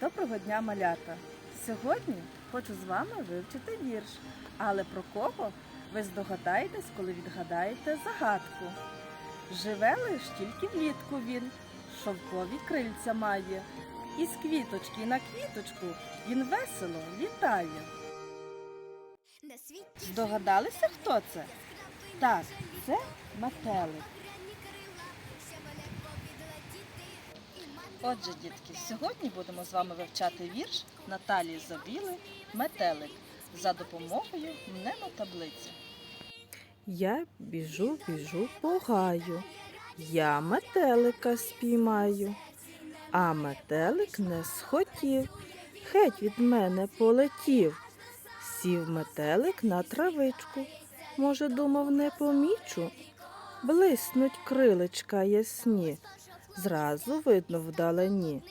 Доброго дня, малята! Сьогодні хочу з вами вивчити вірш. Але про кого ви здогадаєтесь, коли відгадаєте загадку? Живе лиш тільки влітку він, шовкові крильця має, і з квіточки на квіточку він весело літає. Здогадалися, хто це? Так, це метелик. Отже, дітки, сьогодні будемо з вами вивчати вірш Наталії Забіли Метелик за допомогою мнемотаблиці. Я біжу, біжу по гаю, я метелика спіймаю, а метелик не схотів, геть від мене полетів. Сів метелик на травичку, може, думав, не помічу. Блиснуть крилечка ясні, зразу видно вдалині.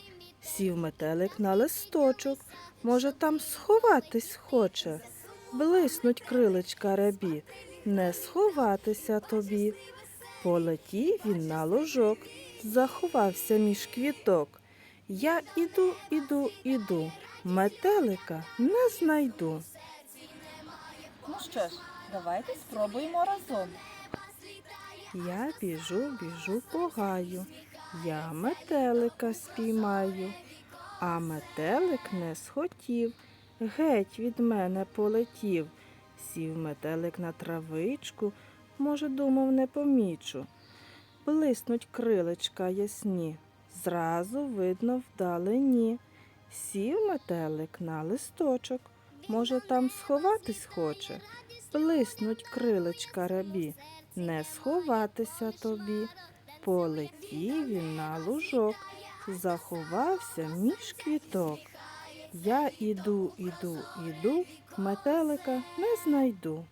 Сів метелик на листочок, може, там сховатись хоче. Блиснуть крилечка рябі, не сховатися тобі. Полетів він на ложок, заховався між квіток. Я іду, іду, іду, метелика не знайду. Ну що ж, давайте спробуємо разом. Я біжу, біжу по гаю, я метелика спіймаю, а метелик не схотів, геть від мене полетів. Сів метелик на травичку, може, думав, не помічу. Блиснуть крилечка ясні, зразу видно вдалині. Сів метелик на листочок, може, там сховатись хоче. Блиснуть крилечка рябі, не сховатися тобі. Полетів він на лужок, заховався між квіток. Я іду, іду, іду, метелика не знайду.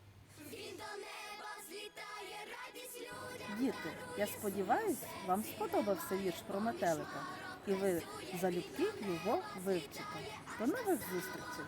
Діти, я сподіваюся, вам сподобався вірш про метелика, і ви залюбки його вивчите. До нових зустрічей!